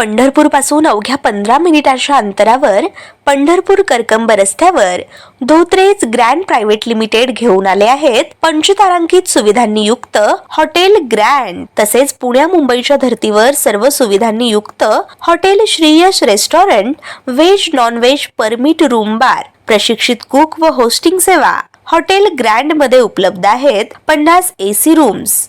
पंढरपूरपासून अवघ्या पंधरा मिनिटांच्या अंतरावर पंढरपूर करकंब रस्त्यावर धोत्रेज ग्रँड प्रायव्हेट लिमिटेड घेऊन आले आहेत. पंचतारांकित सुविधांनी युक्त हॉटेल ग्रँड. तसेच पुण्या मुंबईच्या धर्तीवर सर्व सुविधांनी युक्त hotel Shriyash restaurant veg non veg permit room bar प्रशिक्षित कुक व होस्टिंग सेवा. हॉटेल ग्रँडमध्ये उपलब्ध आहेत पन्नास एसी रूम्स.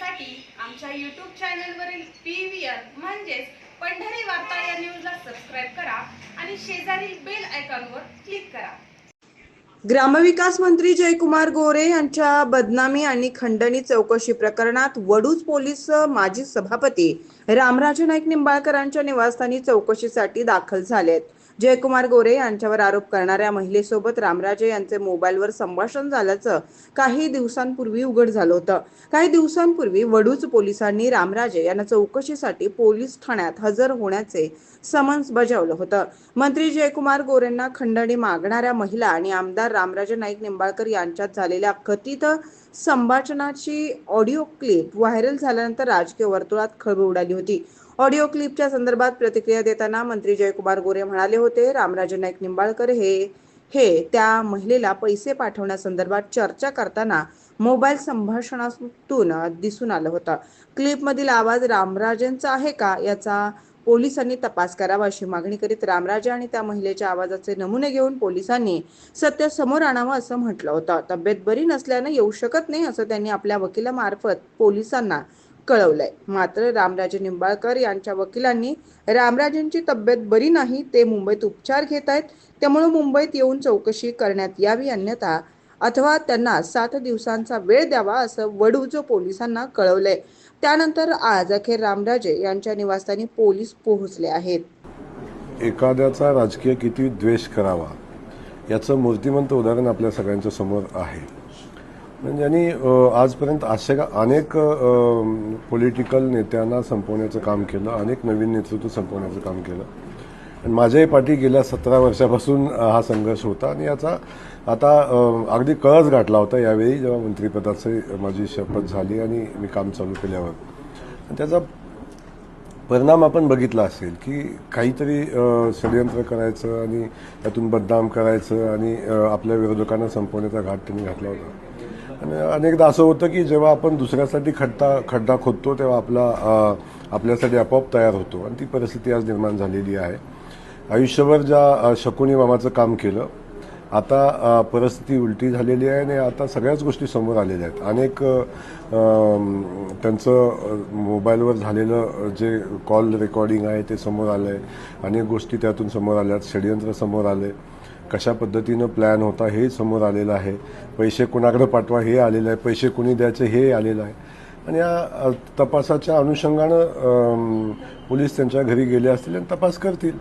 पाहण्यासाठी आमच्या यूट्यूब चॅनलवरील पी व्ही आर म्हणजेच पंढरी वार्ता या न्यूजला सबस्क्राईब करा आणि शेजारील बेल आयकॉनवर क्लिक करा. ग्रामविकास मंत्री जयकुमार गोरे यांच्या बदनामी आणि खंडणी चौकशी प्रकरणात वडूज पोलीस माजी सभापती रामराजे नाईक निंबाळकरांच्या निवासस्थानी चौकशीसाठी दाखल झालेत. जयकुमार गोरे यांच्यावर आरोप करणाऱ्या महिलेसोबत रामराजे यांचे मोबाईलवर संभाषण झाल्याचं काही दिवसांपूर्वी उघड झालं होतं. काही दिवसांपूर्वी वडूज पोलिसांनी रामराजे यांना चौकशीसाठी पोलीस ठाण्यात हजर होण्याचे समन्स बजावलं होतं. मंत्री जयकुमार गोरेंना खंडणी मागणाऱ्या महिला आणि आमदार रामराजे नाईक निंबाळकर यांच्यात झालेल्या कथित संभाषणाची ऑडिओ क्लिप व्हायरल झाल्यानंतर राजकीय वर्तुळात खळबळ उडाली होती. ऑडिओ क्लिपच्या संदर्भात प्रतिक्रिया देताना मंत्री जयकुमार गोरे म्हणाले होते रामराजे नाईक निंबाळकर हे हे त्या महिलेला पैसे पाठवण्यासंदर्भात चर्चा करताना मोबाईल संभाषणातून दिसून आलं होतं. क्लिपमधील आवाज रामराजेंचा आहे का याचा पोलिसांनी तपास करावा अशी मागणी करीत रामराजे आणि त्या महिलेच्या आवाजाचे नमुने घेऊन पोलिसांनी सत्य समोर आणावं असं म्हटलं होतं. तब्येत बरी नसल्यानं येऊ शकत नाही असं त्यांनी आपल्या वकिलामार्फत पोलिसांना कळवलंय. मात्र रामराजे निंबाळकर यांच्या वकिलांनी रामराजेंची तब्येत बरी नाही ते मुंबईत उपचार घेत आहेत त्यामुळे मुंबईत येऊन चौकशी करण्यात यावी अन्यथा अथवा त्यांना सात दिवसांचा वेळ द्यावा असं वडूजो पोलिसांना कळवलंय. त्यानंतर आज अखेर रामराजे यांच्या निवासस्थानी पोलीस पोहोचले आहेत. एखाद्याचा राजकीय किती द्वेष करावा याचं मूर्तिमंत उदाहरण आपल्या सगळ्यांच्या समोर आहे. म्हणजे आणि आजपर्यंत अशा अनेक पॉलिटिकल नेत्यांना संपवण्याचं काम केलं अनेक नवीन नेतृत्व संपवण्याचं काम केलं. माझ्याही पाठी गेल्या सतरा वर्षापासून हा संघर्ष होता. आणि याचा आता अगदी कळस गाठला होता यावेळी जेव्हा मंत्रिपदाची माझी शपथ झाली आणि मी काम चालू केल्यावर. आणि त्याचा परिणाम आपण बघितला असेल की काहीतरी षडयंत्र करायचं आणि त्यातून बदनाम करायचं आणि आपल्या विरोधकांना संपवण्याचा घाट त्यांनी घातला होता. आणि अनेकदा असं होतं की जेव्हा आपण दुसऱ्यासाठी खड्डा खड्डा खोदतो तेव्हा आपला आपल्यासाठी आपोआप तयार होतो. आणि ती परिस्थिती आज निर्माण झालेली आहे. आयुष्यभर ज्या शकुनी मामाचं काम केलं आता परिस्थिती उलटी झालेली आहे आणि आता सगळ्याच गोष्टी समोर आलेल्या आहेत. अनेक त्यांचं मोबाईलवर झालेलं जे कॉल रेकॉर्डिंग आहे ते समोर आलं आहे अनेक गोष्टी त्यातून समोर आल्या. आहेत षडयंत्र समोर आले. कशा पद्धतीनं प्लॅन होता हे समोर आलेलं आहे. पैसे कुणाकडे पाठवा हे आलेलं आहे. पैसे कुणी द्यायचे हे आलेलं आहे. आणि या तपासाच्या अनुषंगानं पोलीस त्यांच्या घरी गेले असतील आणि तपास करतील.